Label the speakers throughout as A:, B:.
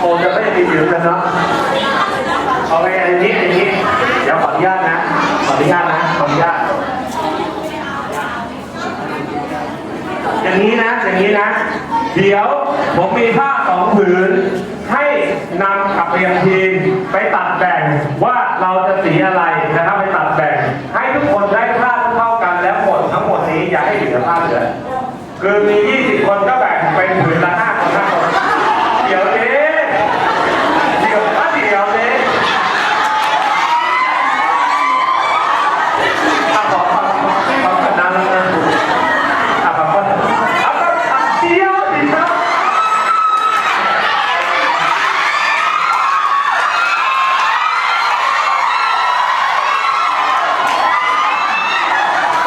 A: โอ้จะไม่ได้มีผิวกันเนาะโอเคอันนี้อันนี้ เดี๋ยวขออนุญาตนะ ขออนุญาตนะขออนุญาต อย่างนี้นะอย่างนี้นะ เดี๋ยวผมมีผ้าสองผืน ให้นำกลับไปยังทีมไปตัดแบ่งว่าเราจะสีอะไรนะครับไปตัดแบ่ง ให้ทุกคนได้ผ้าเท่ากันแล้วหมดทั้งหมดนี้อย่าให้เหลือผ้าเหลือคือมี 20 คนก็แบ่งเป็นผืนละ5คน5คน เดี๋ยวนี้เดี๋ยวอะเดี๋ยวนี้อะขอขอขอขอขอนั่งนั่งอะขอขออะก็อะเดี๋ยวเดี๋ยว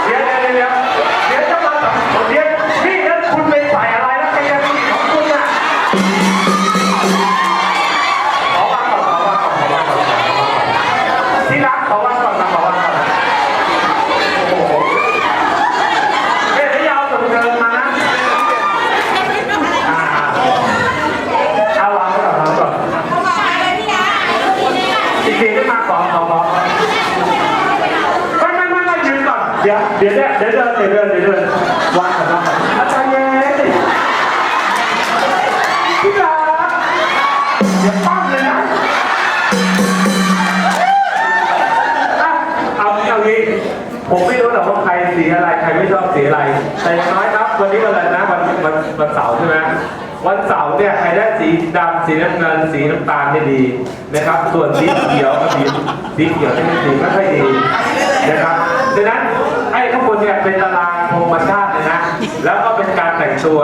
A: เดี๋ยวเดี๋ยวเดี๋ยวเดี๋ยวจะมาเดี๋ยวนี่แล้วคุณไปใส่อะไรแล้วเป็นยังไงของคุณอะ ขอวางก่อนขอวางก่อนขอวางก่อนที่รักขอวางก่อนนะขอวางก่อนนะโอ้โหเฮ้ยไม่ยาวสุดเดินมานะอ่าเอาวางไว้ก่อนวางไว้ก่อนจริงๆขึ้นมาขอขอขอไม่ไม่ไม่ไม่ยืนก่อน เดี๋ยวเดี๋ยวเดี๋ยวเดินเดี๋ยวเดินเดี๋ยวเดินวางก่อนวางก่อนอาจารย์เย็นที่รักอย่าปั้มเลยนะอะเอาเอางี้ผมไม่รู้หรอกว่าใครสีอะไรใครไม่ชอบสีอะไร แต่อย่างน้อยครับ วันนี้วันอะไรนะวันวันวันเสาร์ใช่ไหมวันเสาร์เนี่ยใครได้สีดำสีน้ำเงินสีน้ำตาลเนี่ยดีนะครับ ส่วนสีเขียวกับสีสีเขียวเนี่ยสีไม่ค่อยดีนะครับ ดังนั้นไอ้ข้างบนเนี่ยเป็นตารางธรรมชาติเลยนะ แล้วก็เป็นการแต่งตัว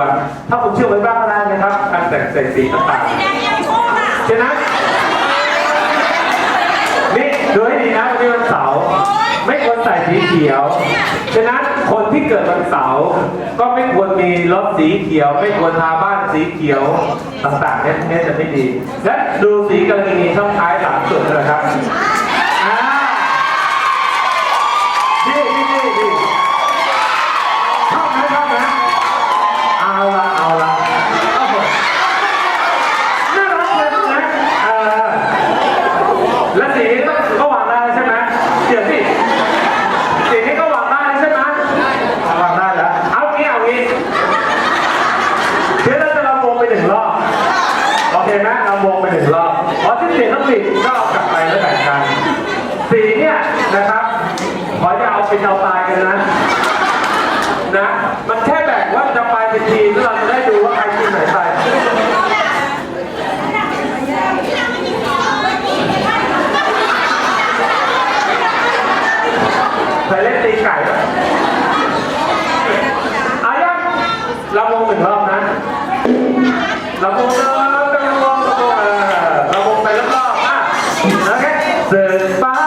A: ถ้าผมเชื่อไว้บ้างก็ได้นะครับ การแต่งใส่สีต่างๆฉะนั้นนี่ดูให้ดีนะวันนี้วันเสาร์ไม่ควรใส่สีเขียวฉะนั้นคนที่เกิดวันเสาร์ก็ไม่ควรมีรถสีเขียว ไม่ควรทาบ้านสีเขียวต่างๆเนี่ยเนี่ยจะไม่ดี และดูสีกรณีช่องท้ายหลังสุดนะครับอ่าดีดีดีดีชอบไหมชอบไหมเอาละเอาละโอ้โหน่ารักเลยนะเออ และสีนี้ต้องก็วางได้ใช่ไหมเดี๋ยวสิสีนี้ก็วางได้ใช่ไหมวางได้แล้ว เอางี้เอางี้เดี๋ยวเราจะลำวงไปหนึ่งรอบ โอเคไหมลำวงไปหนึ่งรอบพอที่เสียงต้องปิดก็เอากลับไปแล้วแบ่งกัน สีเนะครับ ขออย่าเอาเป็นเอาตายกันนะ นะ มันแค่แบ่งว่าจะไปเป็นทีมแล้วเราจะได้ดูว่าใครทีมไหนไปเคยเล่นตีไก่ไหมอายังเราวงหนึ่งรอบนะเราวงเดิมเราวงเราวงเออเราวงไปรอบๆอะโอเคเสร์ฟฟ้าจ้าจ้